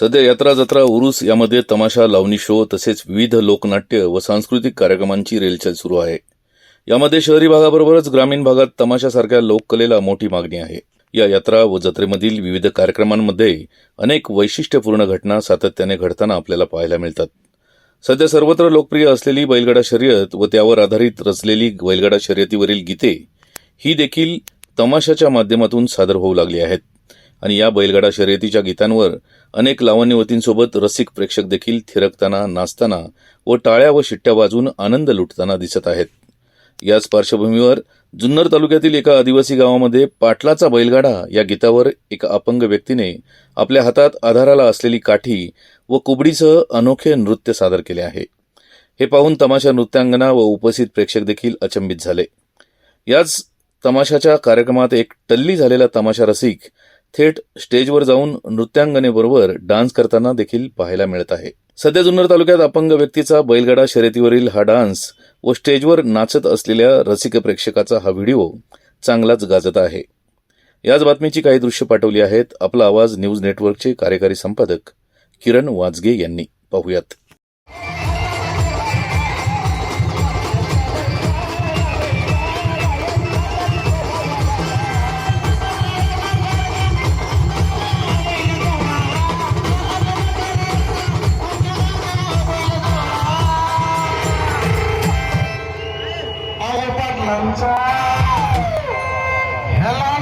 सध्या यात्रा जत्रा उरुस यामध्ये तमाशा लावणी शो तसेच विविध लोकनाट्य व सांस्कृतिक कार्यक्रमांची रेलचेल सुरू आहे. यामध्ये शहरी भागाबरोबरच ग्रामीण भागात तमाशासारख्या लोककलेला मोठी मागणी आहे. या यात्रा व जत्रेमधील विविध कार्यक्रमांमध्ये अनेक वैशिष्ट्यपूर्ण घटना सातत्याने घडताना आपल्याला पाहायला मिळतात. सध्या सर्वत्र लोकप्रिय असलेली बैलगाडा शर्यत व त्यावर आधारित रचलेली बैलगाडा शर्यतीवरील गीते ही देखील तमाशाच्या माध्यमातून सादर होऊ लागली आहेत. आणि या बैलगाडा शर्यतीच्या गीतांवर अनेक लावण्यवतींसोबत रसिक प्रेक्षक देखील थिरकताना नाचताना व टाळ्या व शिट्ट्या वाजवून आनंद लुटताना दिसत आहेत. याच पार्श्वभूमीवर जुन्नर तालुक्यातील एका आदिवासी गावामध्ये पाटलाचा बैलगाडा या गीतावर एका अपंग व्यक्तीने आपल्या हातात आधाराला असलेली काठी व कुबडीसह अनोखे नृत्य सादर केले आहे. हे पाहून तमाशा नृत्यांगना व उपस्थित प्रेक्षक देखील अचंबित झाले. याच तमाशाच्या कार्यक्रमात एक टल्ली झालेला तमाशा रसिक थेट स्टेजवर जाऊन नृत्यांगनेबरोबर डान्स करताना देखील पाहायला मिळत आहे. सध्या जुन्नर तालुक्यात अपंग व्यक्तीचा बैलगाडा शर्यतीवरील हा डान्स व स्टेजवर नाचत असलेल्या रसिक प्रेक्षकाचा हा व्हिडिओ चांगलाच गाजत आहे. याच बातमीची काही दृश्य पाठवली आहेत. आपला आवाज न्यूज नेटवर्कचे कार्यकारी संपादक किरण वाजगे यांनी. पाहुयात. यांचा ह्याला